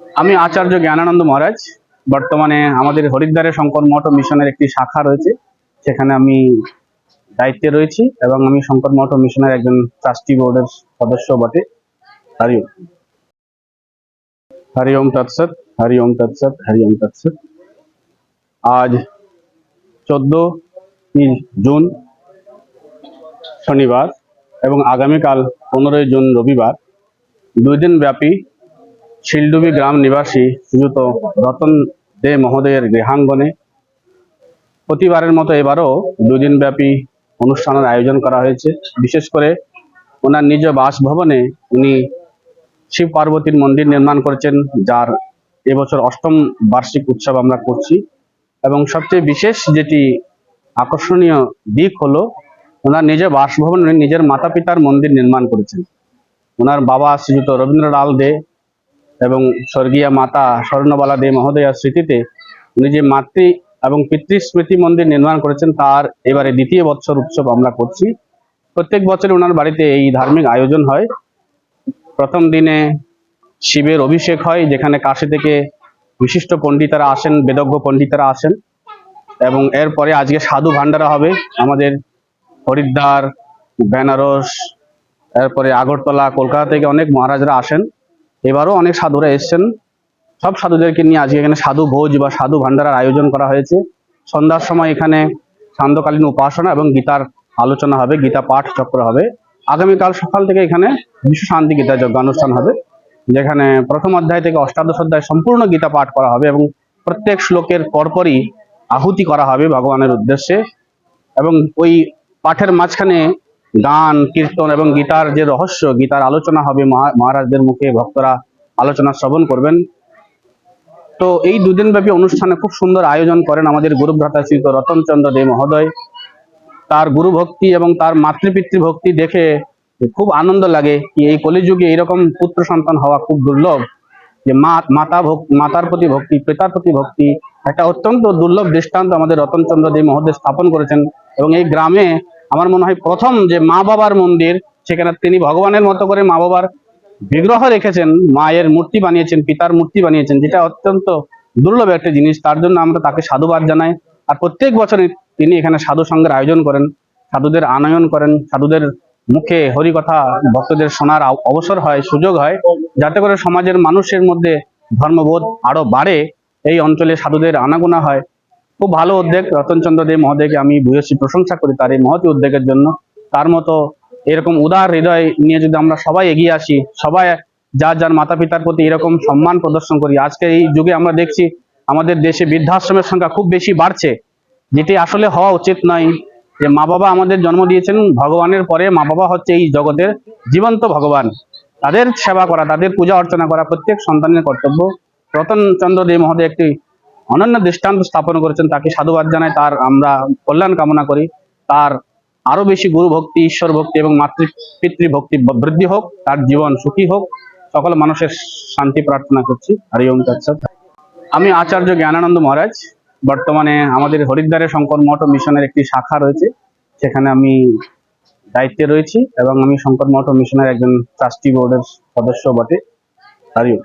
আমি আচার্য জ্ঞানানন্দ মহারাজ। বর্তমানে আমাদের হরিদ্বারে শঙ্কর মঠ মিশনের একটি শাখা রয়েছে। সেখানে আমি দায়িত্বে রয়েছি এবং আমি শঙ্কর মঠ মিশনের একজন ট্রাস্টি বোর্ডের সদস্য বটে। হরি ওম। হরি ওম তৎসৎ হরি ওম তৎসৎ হরি ওম তৎসৎ আজ চোদ্দ জুন শনিবার এবং আগামীকাল পনেরোই জুন রবিবার। দুই দিন ব্যাপী শিলডুবি গ্রাম নিবাসী শ্রীযুত রতন দে মহোদয়ের গৃহাঙ্গনে প্রতিবারের মতো এবারও দুই দিন ব্যাপী অনুষ্ঠানের আয়োজন করা হয়েছে। বিশেষ করে ওনার নিজ বাসভবনে উনি শিব পার্বতীর মন্দির নির্মাণ করেছেন, যার এবছর অষ্টম বার্ষিক উৎসব আমরা করছি। এবং সবচেয়ে বিশেষ যেটি আকর্ষণীয় দিক হলো, ওনার নিজের বাসভবনে নিজের মাতা পিতার মন্দির নির্মাণ করেছেন। ওনার বাবা শ্রীযুত রবীন্দ্রলাল দে এবং স্বর্গীয় মাতা স্বর্ণবালা দে মহোদয়ার স্মৃতিতে উনি যে মাতৃ এবং পিতৃ স্মৃতি মন্দির নির্মাণ করেছেন, তার এবারে দ্বিতীয় বৎসর উৎসব আমরা করছি। প্রত্যেক বছর ওনার বাড়িতে এই ধার্মিক আয়োজন হয়। প্রথম দিনে শিবের অভিষেক হয়, যেখানে কাশি থেকে বিশিষ্ট পণ্ডিতারা আসেন, বেদজ্ঞ পণ্ডিতারা আসেন। এবং এরপরে আজকে সাধু ভান্ডারা হবে, আমাদের হরিদ্বার, বেনারস, এরপরে আগরতলা, কলকাতা থেকে অনেক মহারাজরা আসেন। এবারও অনেক সাধুরা এসেছেন। সব সাধুদেরকে নিয়ে আজকে এখানে সাধু ভোজ বা সাধু ভান্ডারার আয়োজন করা হয়েছে। সন্ধ্যার সময় এখানে সান্ধ্যকালীন উপাসনা এবং গীতার আলোচনা হবে, গীতা পাঠ চক্র হবে। আগামীকাল সকাল থেকে এখানে বিশ্ব শান্তি গীতা যজ্ঞানুষ্ঠান হবে, যেখানে প্রথম অধ্যায় থেকে অষ্টাদশ অধ্যায় সম্পূর্ণ গীতা পাঠ করা হবে এবং প্রত্যেক শ্লোকের পরপরই আহুতি করা হবে ভগবানের উদ্দেশ্যে। এবং ওই পাঠের মাঝখানে গান, কীর্তন এবং গীতার যে রহস্য, গীতার আলোচনা হবে মহা- মহারাজদের মুখে, ভক্তরা আলোচনা শ্রবণ করবেন। তো এই দুদিন ব্যাপী অনুষ্ঠানে খুব সুন্দর আয়োজন করেন আমাদের গুরুভ্রাতা শ্রীত রতনচন্দ্র দে মহোদয়। তার গুরু ভক্তি এবং তার মাতৃপিতৃ ভক্তি দেখে খুব আনন্দ লাগে কি এই কলিযুগে এরকম পুত্র সন্তান হওয়া খুব দুর্লভ। যে মা, মাতা মাতার প্রতি ভক্তি, পিতার প্রতি ভক্তি, একটা অত্যন্ত দুর্লভ দৃষ্টান্ত আমাদের রতনচন্দ্র দে মহোদয় স্থাপন করেছেন। এবং এই গ্রামে আমার মনে হয় প্রথম যে মা বাবার মন্দির, সেখানে তিনি ভগবানের মতো করে মা বাবার বিগ্রহ রেখেছেন, মায়ের মূর্তি বানিয়েছেন, পিতার মূর্তি বানিয়েছেন, যেটা অত্যন্ত দুর্লভ একটা জিনিস। তার জন্য আমরা তাকে সাধুবাদ জানাই। আর প্রত্যেক বছর তিনি এখানে সাধু সঙ্গের আয়োজন করেন, সাধুদের আনয়ন করেন, সাধুদের মুখে হরি কথা ভক্তদের শোনার অবসর হয়, সুযোগ হয়, যাতে করে সমাজের মানুষের মধ্যে ধর্মবোধ আরও বাড়ে। এই অঞ্চলে সাধুদের আনাগোনা হয়। খুব ভালো উদ্যোগ। রতনচন্দ্র দে মহোদয়কে আমি ভূয়সী প্রশংসা করি তার এই মহতি উদ্যোগের জন্য। তার মতো এরকম উদার হৃদয় নিয়ে যদি আমরা সবাই এগিয়ে আসি, সবাই যার যার মাতা পিতার প্রতি এরকম সম্মান প্রদর্শন করি, আজকের এই যুগে আমরা দেখছি আমাদের দেশে বৃদ্ধাশ্রমের সংখ্যা খুব বেশি বাড়ছে, যেটি আসলে হওয়া উচিত নয়। যে মা বাবা আমাদের জন্ম দিয়েছেন, ভগবানের পরে মা বাবা হচ্ছে এই জগতের জীবন্ত ভগবান। তাদের সেবা করা, তাদের পূজা অর্চনা করা প্রত্যেক সন্তানের কর্তব্য। রতন চন্দ্র দে মহোদয় একটি অনন্য দৃষ্টান্ত স্থাপন করেছেন, তাকে সাধুবাদ জানাই, তার আমরা কল্যাণ কামনা করি। তার আরও বেশি গুরু ভক্তি, ঈশ্বর ভক্তি এবং মাতৃ পিতৃ ভক্তি বৃদ্ধি হোক, তার জীবন সুখী হোক। সকল মানুষের শান্তি প্রার্থনা করছি। হরি ওম তৎসৎ। আমি আচার্য জ্ঞানানন্দ মহারাজ। বর্তমানে আমাদের হরিদ্বারে শঙ্কর মঠ মিশনের একটি শাখা রয়েছে, সেখানে আমি দায়িত্বে রয়েছি এবং আমি শঙ্কর মঠ মিশনের একজন ট্রাস্টি বোর্ডের সদস্য বটে। হরি ওম।